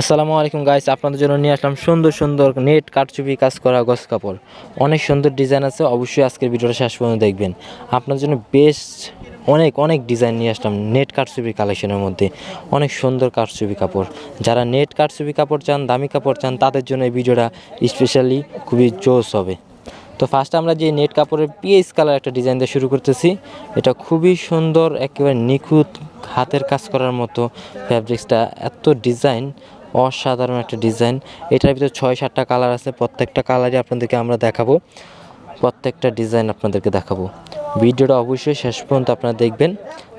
আসসালামু আলাইকুম গাইস আপনাদের জন্য নিয়ে আসলাম সুন্দর সুন্দর নেট কারচুপি কাজ করা গস কাপড়। অনেক সুন্দর ডিজাইন আছে, অবশ্যই আজকের ভিডিওটা শেষ পর্যন্ত দেখবেন। আপনার জন্য বেস্ট অনেক অনেক ডিজাইন নিয়ে আসলাম নেট কারচুপি কালেকশনের মধ্যে। অনেক সুন্দর কারচুপি কাপড়। যারা নেট কারচুপি কাপড় চান, দামি কাপড় চান, তাদের জন্য এই ভিডিওটা স্পেশালি খুবই জোস হবে। তো ফার্স্ট আমরা যে নেট কাপড়ের পিএইচ কালার একটা ডিজাইন দিয়ে শুরু করতেছি, এটা খুবই সুন্দর, একেবারে নিখুঁত হাতের কাজ করার মতো ফ্যাব্রিক্সটা এত ডিজাইন অসাধারণ একটা ডিজাইন। এটার ভিতরে ছয়, সাতটা কালার আছে। প্রত্যেকটা কালারই আপনাদেরকে আমরা দেখাবো। প্রত্যেকটা ডিজাইন আপনাদেরকে দেখাবো। ভিডিওটা অবশ্যই শেষ পর্যন্ত আপনারা দেখবেন।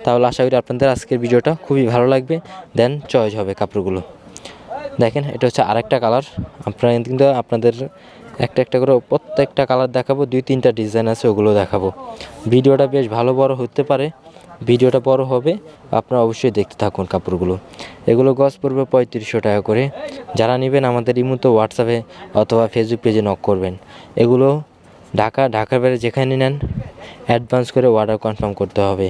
তাহলে আশা করি আপনাদের আজকের ভিডিওটা খুবই ভালো লাগবে। দেন চয়েস হবে কাপড়গুলো। দেখেন, এটা হচ্ছে আরেকটা কালার। আপনারা কিন্তু আপনাদের একটা একটা করে প্রত্যেকটা কালার দেখাবো। দুই, তিনটা ডিজাইন আছে, ওগুলো দেখাবো। ভিডিওটা বেশ ভালো বড় হতে পারে। ভিডিওটা বড় হবে, আপনারা অবশ্যই দেখতে থাকুন কাপড়গুলো। এগুলো গজ পড়বে পঁয়ত্রিশশো টাকা করে। যারা নেবেন আমাদের ইমুতো হোয়াটসঅ্যাপে অথবা ফেসবুক পেজে নক করবেন। এগুলো ঢাকা, ঢাকার বাইরে যেখানে নেন অ্যাডভান্স করে অর্ডার কনফার্ম করতে হবে।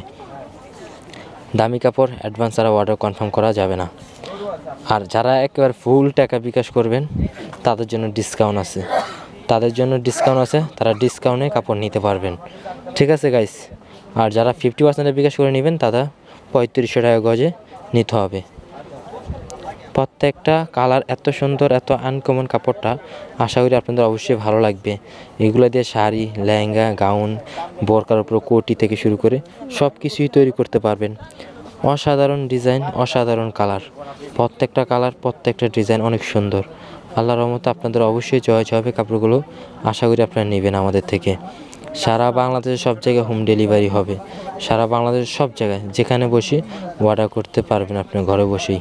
দামি কাপড় অ্যাডভান্স ছাড়া অর্ডার কনফার্ম করা যাবে না। আর যারা একেবারে ফুল টাকা বিকাশ করবেন, তাদের জন্য ডিসকাউন্ট আছে। তাদের জন্য ডিসকাউন্ট আছে, তারা ডিসকাউন্টে কাপড় নিতে পারবেন। ঠিক আছে গাইস আর যারা ফিফটি পার্সেন্টে বিকাশ করে নেবেন, তারা পঁয়ত্রিশশো টাকা গজে নিতে হবে। প্রত্যেকটা কালার এত সুন্দর, এত আনকমন কাপড়টা, আশা করি আপনাদের অবশ্যই ভালো লাগবে। এগুলো দিয়ে শাড়ি, লেহেঙ্গা, গাউন, বোরকার উপর কোটি থেকে শুরু করে সব কিছুই তৈরি করতে পারবেন। অসাধারণ ডিজাইন, অসাধারণ কালার। প্রত্যেকটা কালার, প্রত্যেকটা ডিজাইন অনেক সুন্দর। আল্লাহর রহমতে আপনাদের অবশ্যই চয়েস হবে কাপড়গুলো আশা করি আপনারা নেবেন আমাদের থেকে। সারা বাংলাদেশের সব জায়গায় হোম ডেলিভারি হবে। সারা বাংলাদেশের সব জায়গায়, যেখানে বসে অর্ডার করতে পারবেন আপনি, ঘরে বসেই।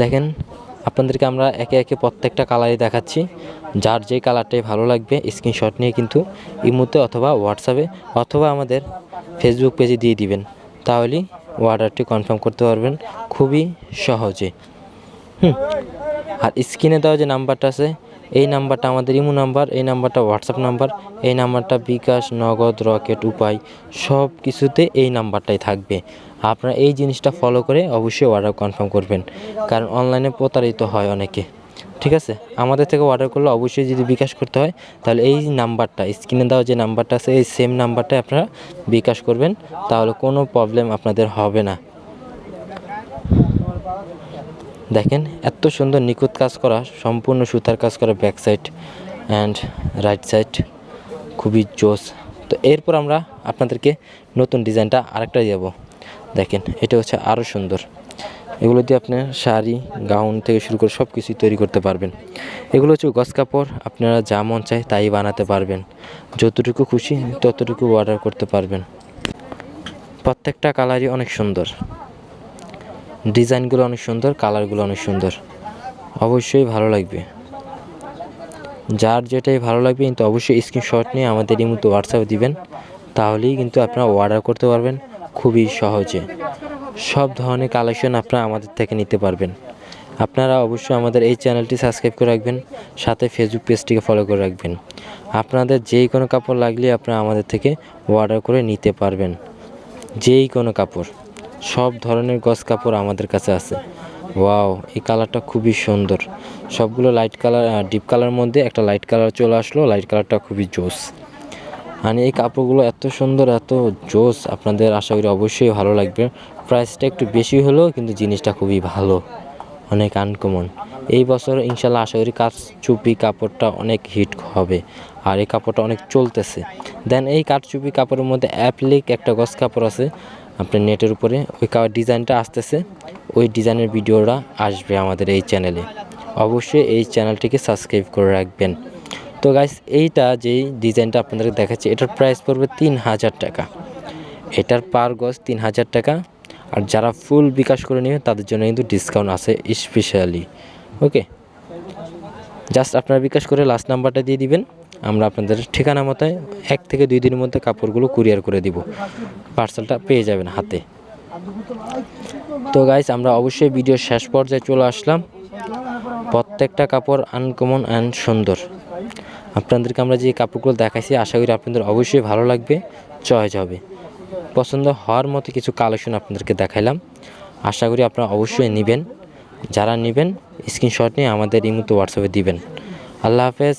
দেখেন, আপনাদেরকে আমরা একে একে প্রত্যেকটা কালারই দেখাচ্ছি। যার যেই কালারটাই ভালো লাগবে স্ক্রিনশট নিয়ে কিন্তু ইমুতে অথবা হোয়াটসঅ্যাপে অথবা আমাদের ফেসবুক পেজে দিয়ে দিবেন। তাহলেই অর্ডারটি কনফার্ম করতে পারবেন খুবই সহজে। হুম, আর স্ক্রিনে দেওয়া যে নাম্বারটা আছে এই নাম্বারটা আমাদের ইমো নাম্বার, এই নাম্বারটা হোয়াটসঅ্যাপ নাম্বার, এই নাম্বারটা বিকাশ, নগদ, রকেট, উপায় সব কিছুতে এই নাম্বারটাই থাকবে। আপনারা এই জিনিসটা ফলো করে অবশ্যই অর্ডার কনফার্ম করবেন, কারণ অনলাইনে প্রতারিত হয় অনেকে। ঠিক আছে? আমাদের থেকে অর্ডার করলে অবশ্যই যদি বিকাশ করতে হয়, তাহলে এই নাম্বারটা স্ক্রিনে দেওয়া যে নাম্বারটা আছে, এই সেম নাম্বারটা আপনারা বিকাশ করবেন, তাহলে কোনো প্রবলেম আপনাদের হবে না। দেখেন, এত সুন্দর নিখুঁত কাজ করা, সম্পূর্ণ সুতার কাজ করা back side and right side খুবই জোস। তো এরপর আমরা আপনাদেরকে নতুন ডিজাইনটা আরেকটা দেবো। দেখেন, এটা হচ্ছে আরও সুন্দর। এগুলো দিয়ে আপনার শাড়ি, গাউন থেকে শুরু করে সব কিছুই তৈরি করতে পারবেন। এগুলো হচ্ছে গস কাপড়, আপনারা যা মন চায় তাই বানাতে পারবেন। যতটুকু খুশি ততটুকু অর্ডার করতে পারবেন। প্রত্যেকটা কালারই অনেক সুন্দর। ডিজাইনগুলো অনেক সুন্দর, কালারগুলো অনেক সুন্দর। অবশ্যই ভালো লাগবে। যার যেটাই ভালো লাগবে, কিন্তু অবশ্যই স্ক্রিনশট নিয়ে আমাদের এই মতো হোয়াটসঅ্যাপ দিবেন। তাহলেই কিন্তু আপনারা অর্ডার করতে পারবেন খুবই সহজে। সব ধরনের কালেকশন আপনারা আমাদের থেকে নিতে পারবেন। আপনারা অবশ্যই আমাদের এই চ্যানেলটি সাবস্ক্রাইব করে রাখবেন, সাথে ফেসবুক পেজটিকে ফলো করে রাখবেন। আপনাদের যেই কোনো কাপড় লাগলে আপনারা আমাদের থেকে অর্ডার করে নিতে পারবেন। যেই কোনো কাপড়। সব ধরনের গস কাপড় আমাদের কাছে আছে। ওয়াও, এই কালারটা খুবই সুন্দর। সবগুলো লাইট কালার ডিপ কালার মধ্যে একটা লাইট কালার চলে আসলো লাইট কালারটা খুবই জোস। মানে এই কাপড়গুলো এত সুন্দর, এত জোস, আপনাদের আশা করি অবশ্যই ভালো লাগবে। প্রাইসটা একটু বেশি হলেও কিন্তু জিনিসটা খুবই ভালো, অনেক আনকমন এই বছর ইনশাল্লাহ আশা করি কাজ চুপি কাপড়টা অনেক হিট হবে, আর এই কাপড়টা অনেক চলতেছে। দেন এই কাঠচুপি কাপড়ের মধ্যে অ্যাপ্লিক একটা গস কাপড় আছে আপনার নেটের উপরে। ওই ডিজাইনটা আসতেছে। ওই ডিজাইনের ভিডিওরা আসবে আমাদের এই চ্যানেলে। অবশ্যই এই চ্যানেলটিকে সাবস্ক্রাইব করে রাখবেন। তো গাইস এইটা যেই ডিজাইনটা আপনাদেরকে দেখাচ্ছি, এটার প্রাইস পড়বে তিন হাজার টাকা। এটার পার গজ তিন হাজার টাকা। আর যারা ফুল বিকাশ করে নেবে, তাদের জন্য কিন্তু ডিসকাউন্ট আছে স্পেশালি ওকে জাস্ট আপনারা বিকাশ করে লাস্ট নাম্বারটা দিয়ে দিবেন। আমরা আপনাদের ঠিকানা মতো এক থেকে দুই দিনের মধ্যে কাপড়গুলো কুরিয়ার করে দিব। পার্সেলটা পেয়ে যাবেন হাতে। তো গাইস আমরা অবশ্যই ভিডিওর শেষ পর্যায়ে চলে আসলাম। প্রত্যেকটা কাপড় আনকমন অ্যান্ড সুন্দর। আপনাদেরকে আমরা যে কাপড়গুলো দেখাইছি, আশা করি আপনাদের অবশ্যই ভালো লাগবে, চয়েস হবে। পছন্দ হওয়ার মতো কিছু কালেকশন আপনাদেরকে দেখাইলাম। আশা করি আপনারা অবশ্যই নেবেন। যারা নেবেন স্ক্রিনশট নিয়ে আমাদের ইমুতে হোয়াটসঅ্যাপে দিবেন। আল্লাহ হাফেজ।